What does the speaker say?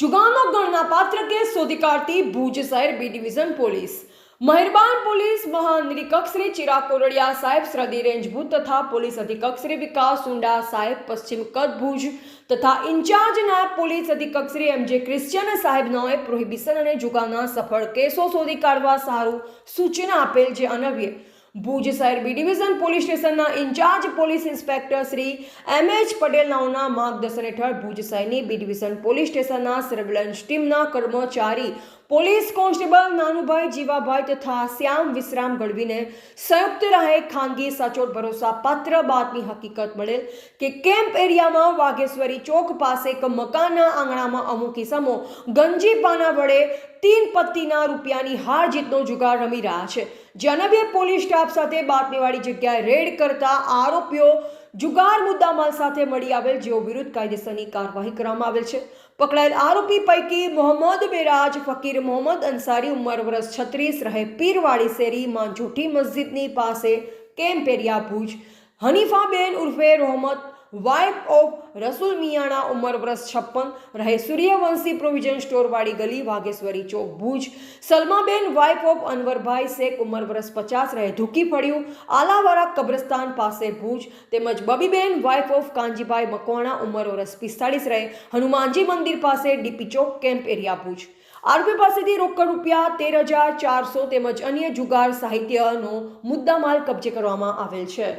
જુગારનો ગણનાપાત્ર case શોધી કાઢતી ભુજ શહેર બી ડિવિઝન પોલીસ. મહેરબાન પોલીસ મહાનિરીક્ષક શ્રી ચિરાગ કોરડિયા સાહેબ, શ્રદ્ધી રેન્જ ભુજ તથા પોલીસ અધિક્ષક શ્રી વિકાસ સુંડા સાહેબ, પશ્ચિમ કચ્છ ભુજ તથા ઇન્ચાર્જ નાયબ પોલીસ અધિક્ષક શ્રી એમ જે ક્રિશ્ચિયન સાહેબ નોએ પ્રોહિબિશન અને જુગાના સફળ કેસો શોધી કાઢવા સારું સૂચના આપેલ જે અનવ્ય. ભુજ શહેર બી ડિવિઝન પોલીસ સ્ટેશનના incharge police inspector Shri M H Patel નાઓના માર્ગદર્શન હેઠળ ભુજ શહેરની બી ડિવિઝન પોલીસ સ્ટેશનના સર્વેલન્સ ટીમના કર્મચારી પોલીસ કોન્સ્ટેબલ નાનુભાઈ જીવાભાઈ તથા શ્યામ વિશ્રામ ગઢવીને સંયુક્ત રાહે ખાનગી સચોટ ભરોસા પાત્ર બાતમી હકીકત મળેલ કે કેમ્પ એરિયામાં વાઘેશ્વરી ચોક પાસે એક મકાનના આંગણામાં અમુક કિસ્સામો ગંજીપાના વડે તીન પત્તીના રૂપિયાની હાર જીતનો જુગાર રમી રહ્યા છે. જનવ્ય પોલીસ સ્ટાફ સાથે બાતમીવાળી જગ્યાએ રેડ કરતા આરોપીઓ જુગાર મુદ્દામાલ સાથે મળી આવેલ જેઓ વિરુદ્ધ કાયદેસરની કાર્યવાહી કરવામાં આવેલ છે. પકડાયેલ આરોપી પૈકી મોહમ્મદ બેરાજ, ફકીર મોહમ્મદ અંસારી ઉંમર વર્ષ છત્રીસ, રહે પીરવાડી શેરી, માંજોઠી મસ્જિદની પાસે કેમ્પેરિયા ભુજ. હનીફાબેન ઉર્ફે રોહમત વાઇફ ઓફ રસુલ મિયાણા ઉંમર વર્ષ છપ્પન રહે સૂર્યવંશી પ્રોવિઝન સ્ટોરવાળી ગલી વાઘેશ્વરી ચોક ભુજ સલમાબેન વાઇફ ઓફ અનવરભાઈ શેખ ઉંમર વર્ષ પચાસ રહે ધુકી ફળ્યું આલાવાળા કબ્રસ્તાન પાસે ભુજ તેમજ બબીબેન વાઇફ ઓફ કાંજીભાઈ મકવાણા ઉંમર વર્ષ પિસ્તાળીસ રહે હનુમાનજી મંદિર પાસે ડીપી ચોક કેમ્પ એરિયા ભુજ આરોપી પાસેથી રોકડ રૂપિયા તેર હજાર ચારસો તેમજ અન્ય જુગાર સાહિત્યનો મુદ્દામાલ કબજે કરવામાં આવેલ છે